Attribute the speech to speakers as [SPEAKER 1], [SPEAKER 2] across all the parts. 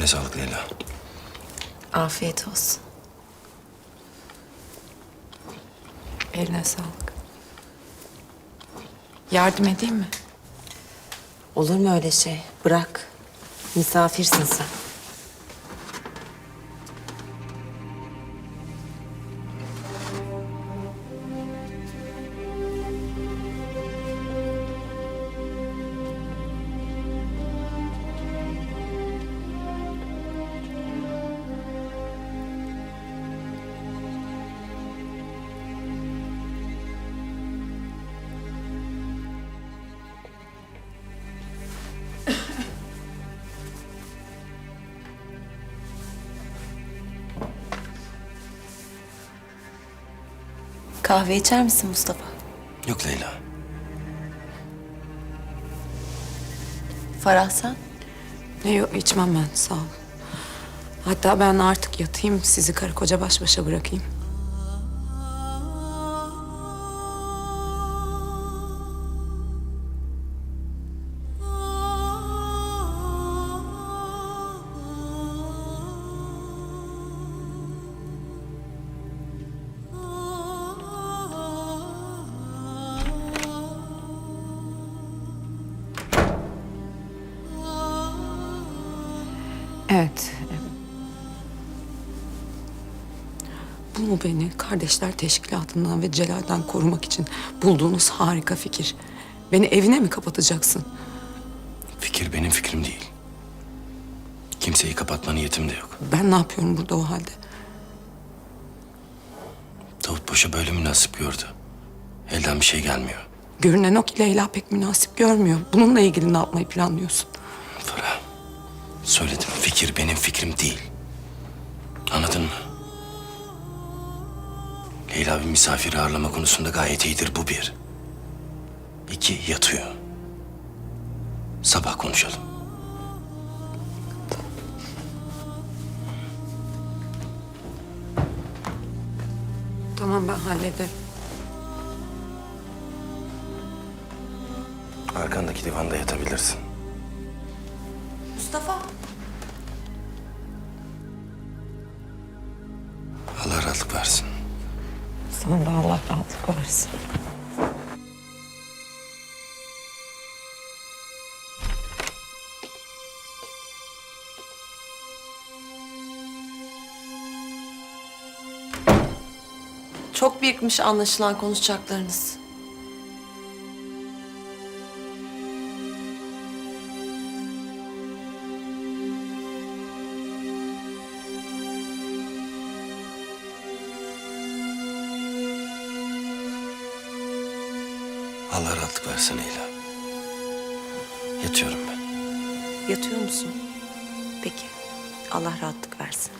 [SPEAKER 1] Eline sağlık Leyla.
[SPEAKER 2] Afiyet olsun.
[SPEAKER 3] Eline sağlık. Yardım edeyim mi?
[SPEAKER 2] Olur mu öyle şey? Bırak. Misafirsin sen. Kahve içer misin Mustafa?
[SPEAKER 1] Yok Leyla.
[SPEAKER 2] Farah sen?
[SPEAKER 3] Ne yok içmem ben sağ ol. Hatta ben artık yatayım sizi karı koca baş başa bırakayım. Evet. Bu mu beni kardeşler teşkilatından ve Celal'den korumak için bulduğunuz harika fikir? Beni evine mi kapatacaksın?
[SPEAKER 1] Fikir benim fikrim değil. Kimseyi kapatma niyetim de yok.
[SPEAKER 3] Ben ne yapıyorum burada o halde?
[SPEAKER 1] Davut Paşa böyle münasip gördü. Elden bir şey gelmiyor.
[SPEAKER 3] Görünen o ki Leyla pek münasip görmüyor. Bununla ilgili ne yapmayı planlıyorsun?
[SPEAKER 1] Söyledim fikir benim fikrim değil. Anladın mı? Leyla bir misafiri ağırlama konusunda gayet iyidir bu bir. İki yatıyor. Sabah konuşalım.
[SPEAKER 3] Tamam ben hallederim.
[SPEAKER 1] Arkandaki divanda yatabilirsin.
[SPEAKER 2] Mustafa.
[SPEAKER 1] Allah rahatlık versin.
[SPEAKER 3] Sana da Allah rahatlık versin.
[SPEAKER 2] Çok birikmiş anlaşılan konuşacaklarınız.
[SPEAKER 1] Allah rahatlık versin Leyla. Yatıyorum ben.
[SPEAKER 2] Yatıyor musun? Peki. Allah rahatlık versin.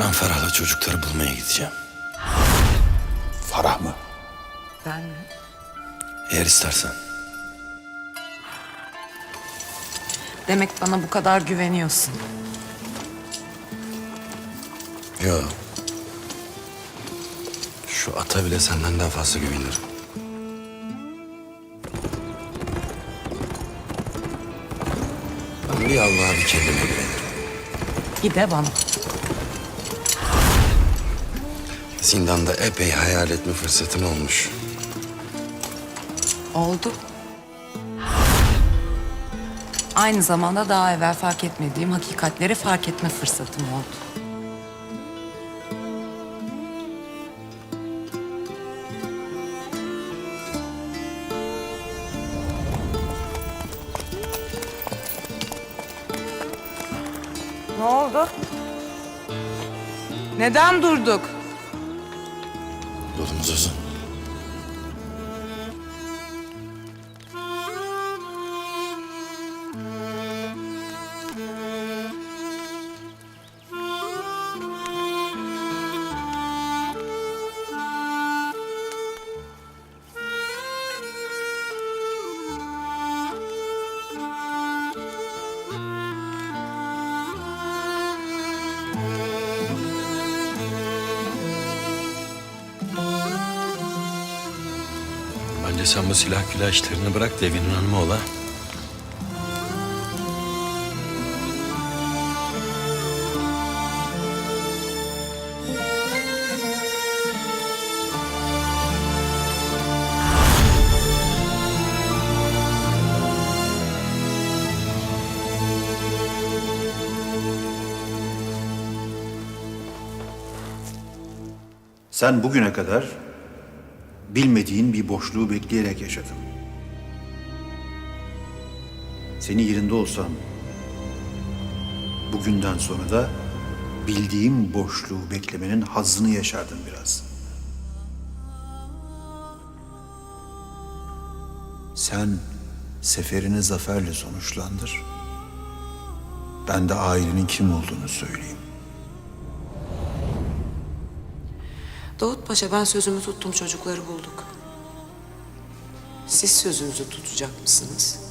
[SPEAKER 1] Ben Farah'la çocukları bulmaya gideceğim.
[SPEAKER 4] Farah mı?
[SPEAKER 3] Ben mi?
[SPEAKER 1] Eğer istersen.
[SPEAKER 3] Demek bana bu kadar güveniyorsun.
[SPEAKER 1] Yok. Şu ata bile senden daha fazla güvenirim. Ben bir Allah'a bir kendime güvenirim.
[SPEAKER 3] Bir de bana.
[SPEAKER 1] Zindanda epey hayal etme fırsatım olmuş.
[SPEAKER 3] Oldu. Aynı zamanda daha evvel fark etmediğim hakikatleri fark etme fırsatım oldu. Ne oldu? Neden durduk?
[SPEAKER 1] Yolumuz uzun. Bence sen bu silah külah bırak da evinin hanımı ol ha.
[SPEAKER 4] Sen bugüne kadar bilmediğin bir boşluğu bekleyerek yaşadın. Senin yerinde olsam bugünden sonra da bildiğim boşluğu beklemenin hazzını yaşardım biraz. Sen seferini zaferle sonuçlandır. Ben de ailenin kim olduğunu söyleyeyim.
[SPEAKER 3] Davut Paşa ben sözümü tuttum çocukları bulduk. Siz sözünüzü tutacak mısınız?